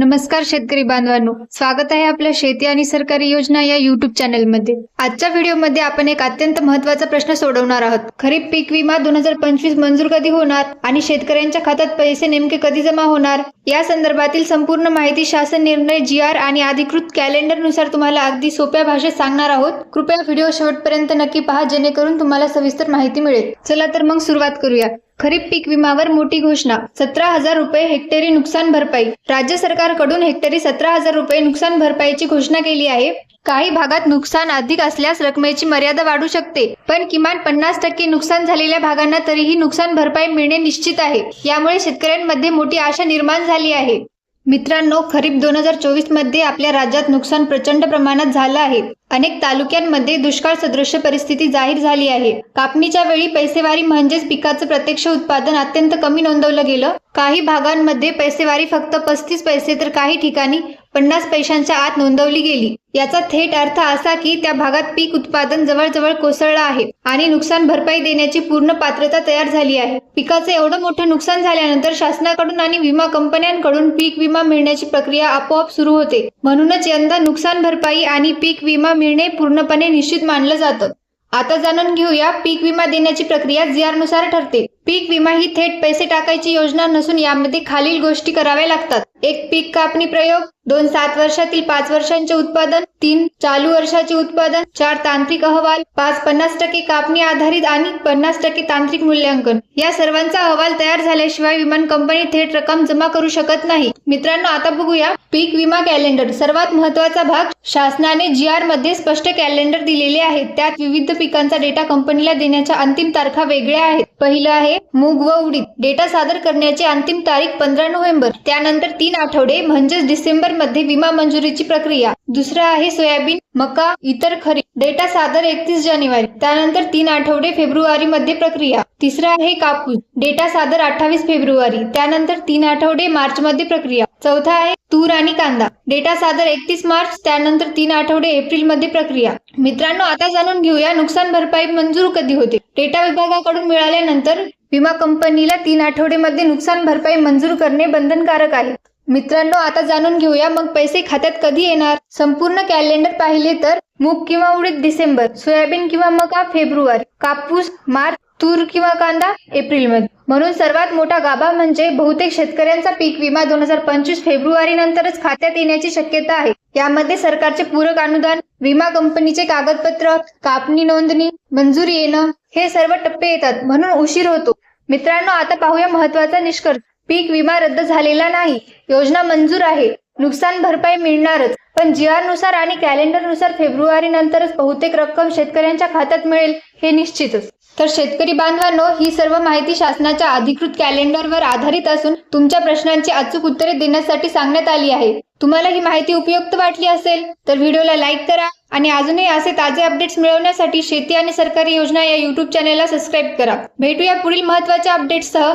नमस्कार शेतकरी बांधवांनो. स्वागत आहे आपल्या शेती आणि सरकारी योजना या युट्यूब चॅनलमध्ये आजच्या व्हिडिओमध्ये आपण एक अत्यंत महत्त्वाचा प्रश्न सोडवणार आहोत. खरीप पीक विमा दोन हजार पंचवीस मंजूर कधी होणार आणि शेतकऱ्यांच्या खात्यात पैसे नेमके कधी जमा होणार? या संदर्भातील संपूर्ण माहिती शासन निर्णय जी आर आणि अधिकृत कॅलेंडरनुसार तुम्हाला अगदी सोप्या भाषेत सांगणार आहोत. कृपया व्हिडिओ शेवटपर्यंत नक्की पहा जेणेकरून तुम्हाला सविस्तर माहिती मिळेल. चला तर मग सुरुवात करूया. खरीप पीक विमावर मोठी घोषणा सतरा हजार रुपये हेक्टरी नुकसान भरपाई. राज्य सरकारकडून हेक्टरी सतरा हजार रुपये नुकसान भरपाईची घोषणा केली आहे. काही भागात नुकसान अधिक असल्यास रकमेची मर्यादा वाढू शकते पण किमान पन्नास टक्के नुकसान झालेल्या भागांना तरीही नुकसान भरपाई मिळणे निश्चित आहे. यामुळे शेतकऱ्यांमध्ये मोठी आशा निर्माण झाली आहे. मित्रांनो खरीप दोन हजार चोवीसमध्ये आपल्या राज्यात नुकसान प्रचंड प्रमाणात झालं आहे. अनेक तालुक्यांमध्ये दुष्काळ सदृश्य परिस्थिती जाहीर झाली आहे. कापणीच्या वेळी पैसेवारी म्हणजेच पिकाचं प्रत्यक्ष उत्पादन अत्यंत कमी नोंदवलं गेलं. काही भागांमध्ये पैसेवारी फक्त पस्तीस पैसे तर काही ठिकाणी पन्नास पैशांच्या आत नोंदवली गेली. याचा थेट अर्थ असा की त्या भागात पीक उत्पादन जवळजवळ कोसळलं आहे आणि नुकसान भरपाई देण्याची पूर्ण पात्रता तयार झाली आहे. पिकाचे एवढं मोठं नुकसान झाल्यानंतर शासनाकडून आणि विमा कंपन्यांकडून पीक विमा मिळण्याची प्रक्रिया आपोआप सुरू होते. म्हणूनच यंदा नुकसान भरपाई आणि पीक विमा मिळणे पूर्णपणे निश्चित मानलं जातं. आता जाणून घेऊया पीक विमा देण्याची प्रक्रिया जीआरनुसार नुसार ठरते. पीक विमा ही थेट पैसे टाकायची योजना नसून यामध्ये खालील गोष्टी कराव्या लागतात. एक पीक कापणी प्रयोग दोन सात वर्षातील पाच वर्षांचे उत्पादन तीन चालू वर्षाचे उत्पादन चार तांत्रिक अहवाल पाच पन्नास टक्के कापणी आधारित आणि पन्नास टक्के तांत्रिक मूल्यांकन. या सर्वांचा अहवाल तयार झाल्याशिवाय विमान कंपनी थेट रक्कम जमा करू शकत नाही. मित्रांनो आता बघूया पीक विमा कॅलेंडर. सर्वात महत्त्वाचा भाग शासनाने जी आरमध्ये स्पष्ट कॅलेंडर दिलेले आहेत. त्यात विविध पिकांचा डेटा कंपनीला देण्याच्या अंतिम तारखा वेगळ्या आहेत. पहिलं आहे मूग व उडीद. डेटा सादर करण्याची अंतिम तारीख पंधरा नोव्हेंबर. त्यानंतर तीन आठवडे म्हणजेच डिसेंबर मध्ये विमा मंजुरीची प्रक्रिया. दुसरं आहे सोयाबीन मका इतर खरीप. डेटा सादर एकतीस जानेवारी. त्यानंतर तीन आठवडे फेब्रुवारी मध्ये प्रक्रिया. तिसरं आहे कापूस. डेटा सादर अठ्ठावीस फेब्रुवारी. त्यानंतर तीन आठवडे मार्च मध्ये प्रक्रिया. चौथा आहे तूर आणि कांदा. डेटा सादर एकतीस मार्च. त्यानंतर तीन आठवडे एप्रिलमध्ये प्रक्रिया. मित्रांनो आता जाणून घेऊया नुकसान भरपाई मंजूर कधी होते? डेटा विभागाकडून मिळाल्यानंतर विमा कंपनीला तीन आठवडेमध्ये नुकसान भरपाई मंजूर करणे बंधनकारक आहे. मित्रांनो आता जाणून घेऊया मग पैसे खात्यात कधी येणार? संपूर्ण कॅलेंडर पाहिले तर मूग किंवा उडीद डिसेंबर सोयाबीन किंवा मका फेब्रुवारी कापूस मार्च तूर किंवा कांदा एप्रिलमध्ये म्हणून सर्वात मोठा गाभा म्हणजे बहुतेक शेतकऱ्यांचा पीक विमा दोन हजार पंचवीस फेब्रुवारी नंतरच खात्यात येण्याची शक्यता आहे. यामध्ये सरकारचे पूरक अनुदान विमा कंपनीचे कागदपत्र कापणी नोंदणी मंजुरी येणं हे सर्व टप्पे येतात म्हणून उशीर होतो. मित्रांनो आता पाहूया महत्त्वाचा निष्कर्ष. पीक विमा रद्द झालेला नाही. योजना मंजूर आहे. नुकसान भरपाई मिळणारच. पण जी आरनुसार आणि कॅलेंडरनुसार फेब्रुवारी नंतरच बहुतेक रक्कम शेतकऱ्यांच्या खात्यात मिळेल हे निश्चितच. तर शेतकरी बांधवांनो ही सर्व माहिती शासनाच्या अधिकृत कॅलेंडरवर आधारित असून तुमच्या प्रश्नांची अचूक उत्तरे देण्यासाठी सांगण्यात आली आहे. तुम्हाला ही माहिती उपयुक्त वाटली असेल तर व्हिडिओला लाईक करा आणि अजूनही असे ताजे अपडेट्स मिळवण्यासाठी शेती आणि सरकारी योजना या युट्यूब चॅनेलला सबस्क्राईब करा. भेटूया पुढील महत्त्वाच्या अपडेट्ससह.